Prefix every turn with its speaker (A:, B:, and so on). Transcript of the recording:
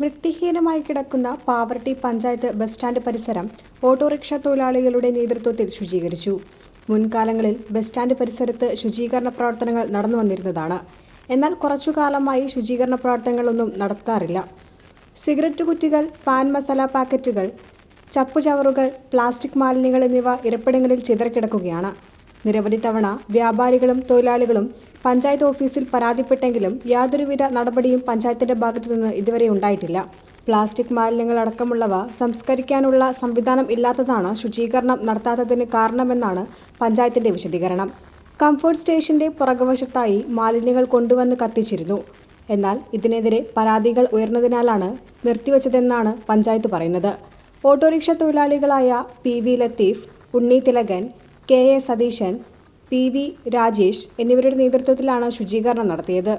A: വൃത്തിഹീനമായി കിടക്കുന്ന Pavaratty panchayat bus stand പരിസരം autorickshaw തൊഴിലാളികളുടെ നേതൃത്വത്തിൽ ശുചീകരിച്ചു. മുൻകാലങ്ങളിൽ ബസ് സ്റ്റാൻഡ് പരിസരത്ത് ശുചീകരണ പ്രവർത്തനങ്ങൾ നടന്നു വന്നിരുന്നതാണ് എന്നാൽ കുറച്ചു കാലമായി ശുചീകരണ പ്രവർത്തനങ്ങളൊന്നും നടത്താറില്ല. സിഗരറ്റ് കുറ്റികൾ പാൻ മസാല പാക്കറ്റുകൾ ചപ്പുചവറുകൾ പ്ലാസ്റ്റിക് മാലിന്യങ്ങൾ എന്നിവ ഇരപ്പിടങ്ങളിൽ ചിതറിക്കിടക്കുകയാണ്. നിരവധി തവണ വ്യാപാരികളും തൊഴിലാളികളും പഞ്ചായത്ത് ഓഫീസിൽ പരാതിപ്പെട്ടെങ്കിലും യാതൊരുവിധ നടപടിയും പഞ്ചായത്തിന്റെ ഭാഗത്തുനിന്ന് ഇതുവരെ ഉണ്ടായിട്ടില്ല. പ്ലാസ്റ്റിക് മാലിന്യങ്ങൾ അടക്കമുള്ളവ സംസ്കരിക്കാനുള്ള സംവിധാനം ഇല്ലാത്തതാണ് ശുചീകരണം നടത്താത്തതിന് കാരണമെന്നാണ് പഞ്ചായത്തിന്റെ വിശദീകരണം. കംഫർട്ട് സ്റ്റേഷന്റെ പുറകുവശത്തായി മാലിന്യങ്ങൾ കൊണ്ടുവന്ന് കത്തിച്ചിരുന്നു. എന്നാൽ ഇതിനെതിരെ പരാതികൾ ഉയർന്നതിനാലാണ് നിർത്തിവച്ചതെന്നാണ് പഞ്ചായത്ത് പറയുന്നത്. Autorickshaw തൊഴിലാളികളായ P V Latheef Unni Thilakan K A Satheesan P V Rajesh എന്നിവരുടെ നേതൃത്വത്തിലാണ് ശുചീകരണം നടത്തിയത്.